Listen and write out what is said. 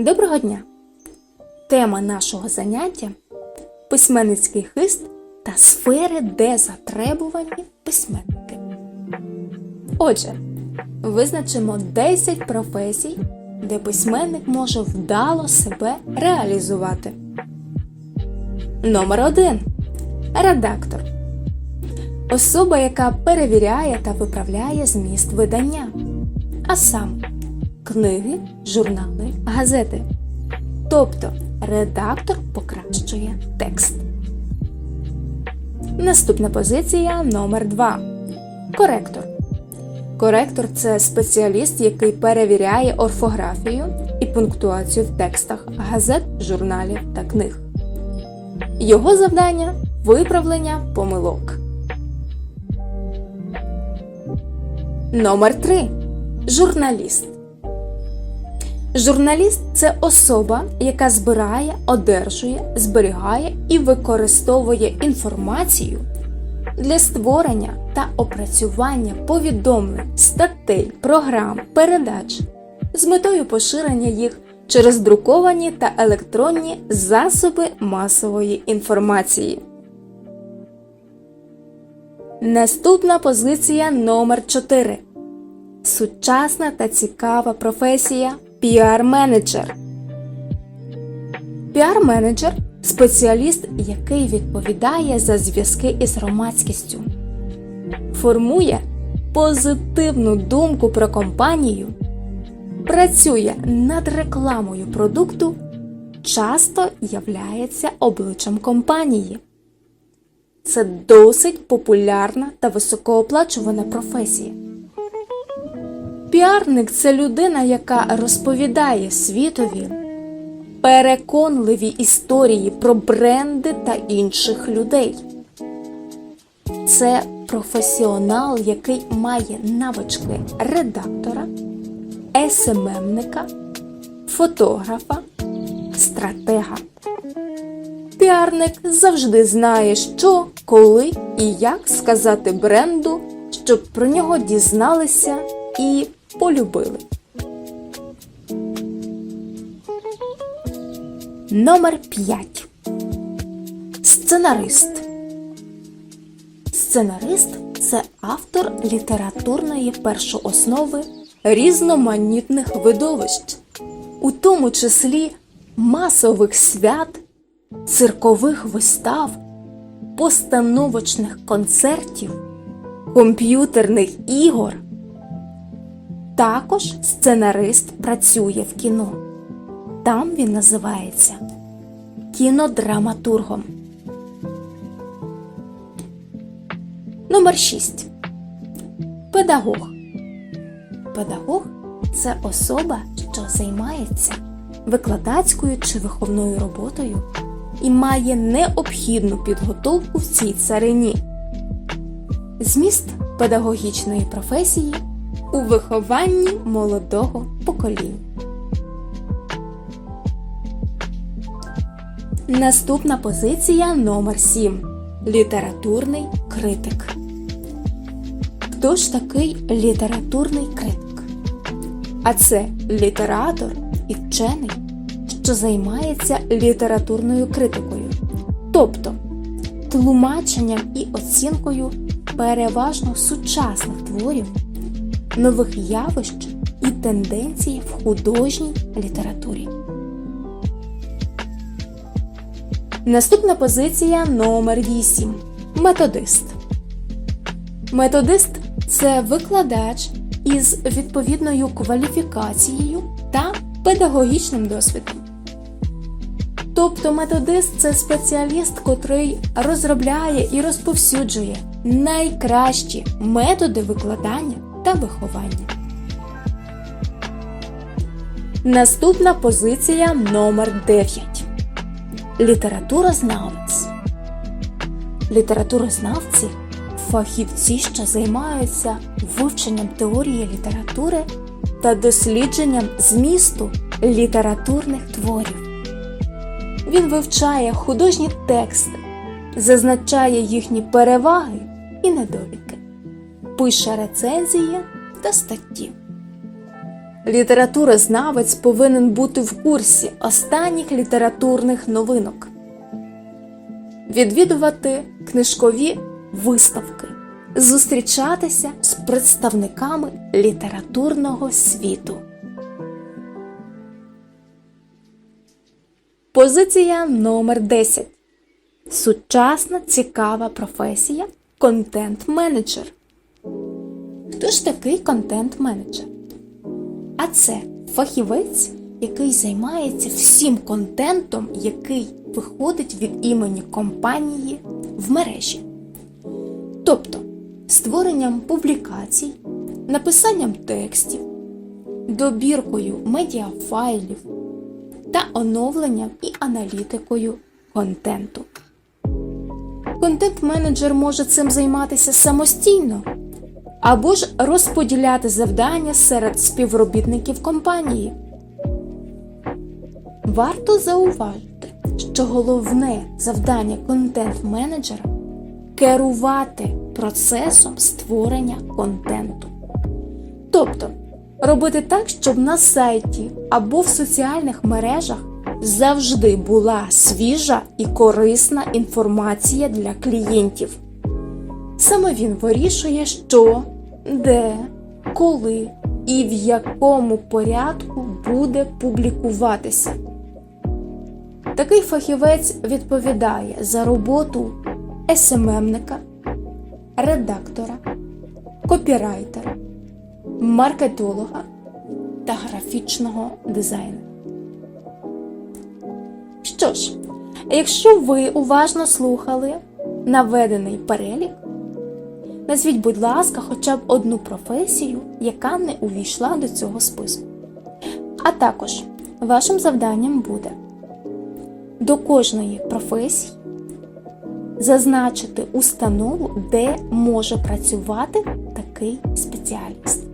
Доброго дня! Тема нашого заняття письменницький хист та сфери, де затребувані письменники. Отже, визначимо 10 професій, де письменник може вдало себе реалізувати. Номер 1. Редактор. Особа, яка перевіряє та виправляє зміст видання. А саме книги, журнали, газети. Тобто редактор покращує текст. Наступна позиція номер 2. Коректор. Коректор це спеціаліст, який перевіряє орфографію і пунктуацію в текстах газет, журналів та книг. Його завдання виправлення помилок. Номер 3. Журналіст. Журналіст це особа, яка збирає, одержує, зберігає і використовує інформацію для створення та опрацювання повідомлень, статей, програм, передач з метою поширення їх через друковані та електронні засоби масової інформації. Наступна позиція номер 4 Сучасна та цікава професія піар-менеджер. Піар-менеджер спеціаліст, який відповідає за зв'язки із громадськістю, формує позитивну думку про компанію, працює над рекламою продукту, часто являється обличчям компанії. Це досить популярна та високооплачувана професія. Піарник це людина, яка розповідає світові переконливі історії про бренди та інших людей. Це професіонал, який має навички редактора, СММника, фотографа, стратега. Піарник завжди знає, що, коли і як сказати бренду, щоб про нього дізналися і полюбили. Номер 5. Сценарист. Сценарист це автор літературної першооснови різноманітних видовищ, у тому числі масових свят, циркових вистав, постановочних концертів, комп'ютерних ігор. Також сценарист працює в кіно. Там він називається кінодраматургом. Номер 6. Педагог. Педагог це особа, що займається викладацькою чи виховною роботою і має необхідну підготовку в цій царині. Зміст педагогічної професії у вихованні молодого покоління. Наступна позиція номер 7. Літературний критик. Хто ж такий літературний критик? А це літератор і вчений, що займається літературною критикою, тобто тлумаченням і оцінкою переважно сучасних творів, нових явищ і тенденцій в художній літературі. Наступна позиція номер 8. Методист. Методист це викладач із відповідною кваліфікацією та педагогічним досвідом. Тобто методист це спеціаліст, котрий розробляє і розповсюджує найкращі методи викладання та виховання. Наступна позиція номер 9. Літературознавець. Літературознавці фахівці, що займаються вивченням теорії літератури та дослідженням змісту літературних творів. Він вивчає художні тексти, зазначає їхні переваги і недоліки, пише рецензії та статті. Літературознавець повинен бути в курсі останніх літературних новинок, відвідувати книжкові виставки, зустрічатися з представниками літературного світу. Позиція номер 10. Сучасна цікава професія контент-менеджер. Хто ж такий контент-менеджер? А це фахівець, який займається всім контентом, який виходить від імені компанії в мережі. Тобто створенням публікацій, написанням текстів, добіркою медіафайлів та оновленням і аналітикою контенту. Контент-менеджер може цим займатися самостійно або ж розподіляти завдання серед співробітників компанії. Варто зауважити, що головне завдання контент-менеджера керувати процесом створення контенту. Тобто робити так, щоб на сайті або в соціальних мережах завжди була свіжа і корисна інформація для клієнтів. Саме він вирішує, що, де, коли і в якому порядку буде публікуватися. Такий фахівець відповідає за роботу СММника, редактора, копірайтера, маркетолога та графічного дизайнера. Що ж, якщо ви уважно слухали наведений перелік, назвіть, будь ласка, хоча б одну професію, яка не увійшла до цього списку. А також вашим завданням буде до кожної професії зазначити установу, де може працювати такий спеціаліст.